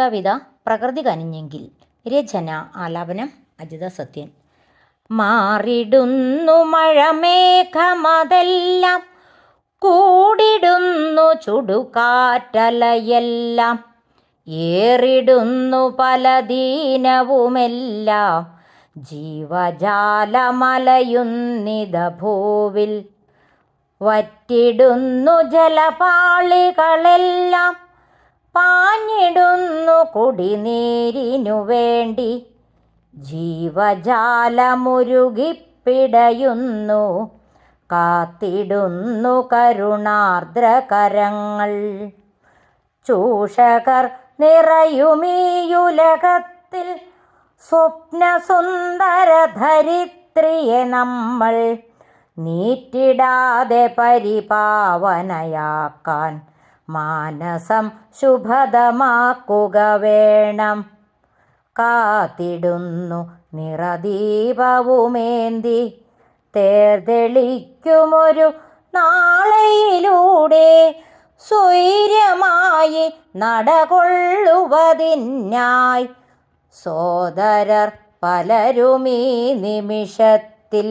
കവിത പ്രകൃതി കനിഞ്ഞെങ്കിൽ. രചന ആലാപനം അജിത സത്യൻ. മാറിടുന്നു മഴമേഘമതെല്ലാം കൂടിടുന്നു ചുടുകാറ്റലയെല്ലാം. ഏറിടുന്നു പല ദീനവുമെല്ലാം. ജീവജാലമലയുന്നിത ഭൂവിൽ വറ്റിടുന്നു ജലപാളികളെല്ലാം. പാഞ്ഞിടുന്നു കുടിനീരിനു വേണ്ടി. ജീവജാലമുരുകിപ്പിടയുന്നു. കാത്തിടുന്നു കരുണാർദ്രകരങ്ങൾ. ചൂഷകർ നിറയുമീയുലകത്തിൽ. സ്വപ്നസുന്ദര ധരിത്രിയെ നമ്മൾ നീറ്റിടാതെ പരിപാവനയാക്കാൻ മാനസം ശുഭദമാക്കുക വേണം. കാത്തിടുന്നു നിറദീപവുമേന്തി തേർതെളിക്കുമൊരു നാളയിലൂടെ സ്വൈര്യമായി നടകൊള്ളുവതിനായി. സോദരർ പലരുമീ നിമിഷത്തിൽ